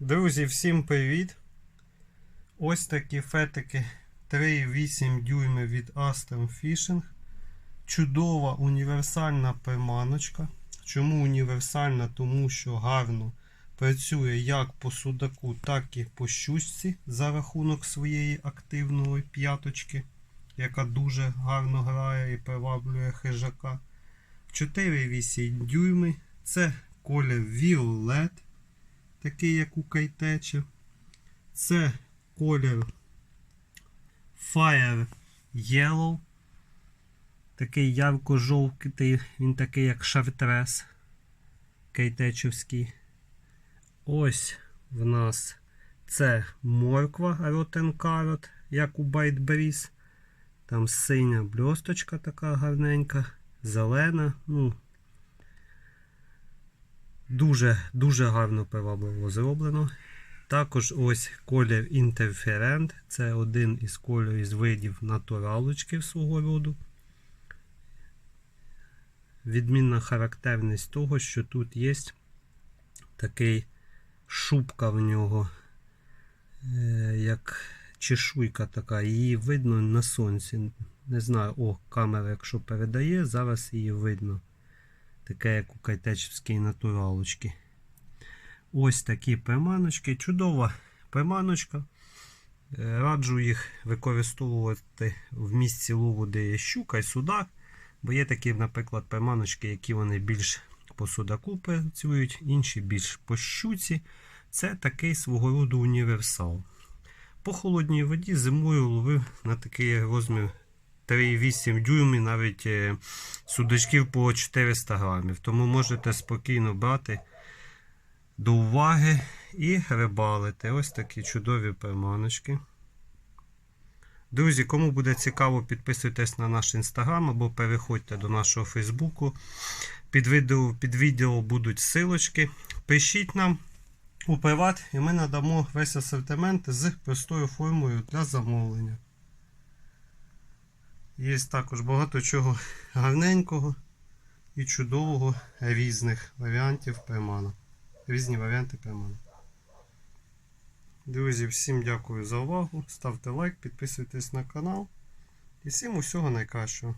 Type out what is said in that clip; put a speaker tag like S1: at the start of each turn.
S1: Друзі, всім привіт! Ось такі фетики 3,8 дюйми від Aston Fishing. Чудова універсальна приманочка. Чому універсальна? Тому що гарно працює як по судаку, так і по щучці за рахунок своєї активної п'яточки, яка дуже гарно грає і приваблює хижака. 4,8 дюйми. Це колір Violet такий як у кайтечі. Це колір Fire Yellow. Такий ярко-жовтий, він такий як шартрес кейтечівський. Ось в нас це морква Rotten Carrot, як у Breeze. Там синя бльосточка така гарненька, зелена. ну Дуже дуже гарно привабливо зроблено. Також ось колір інтерферент. Це один із кольорів з видів натуралочки свого роду. Відмінна характерність того, що тут є такий шубка в нього, е, як чешуйка така. Її видно на сонці. Не знаю, о, камера, якщо передає, зараз її видно таке, як у кайтечівській натуралочці. Ось такі приманочки. Чудова приманочка. Е, Раджу їх використовувати в місці лову, де є щука і судак. Бо є такі, наприклад, приманочки, які вони більш по судаку працюють, інші більш по щуці. Це такий свого роду універсал. По холодній воді зимою ловив на такий розмір 3,8 дюймів, навіть е, судачків по 400 грамів. Тому можете спокійно брати до уваги і рибалити. Ось такі чудові приманочки. Друзі, кому буде цікаво, підписуйтесь на наш інстаграм або переходьте до нашого Фейсбуку. Під відео, під відео будуть силочки. Пишіть нам у приват, і ми надамо весь асортимент з простою формою для замовлення. Є також багато чого гарненького і чудового різних варіантів приманок. Різні варіанти приманок. Друзі, всім дякую за увагу. Ставте лайк, підписуйтесь на канал. І всім усього найкращого.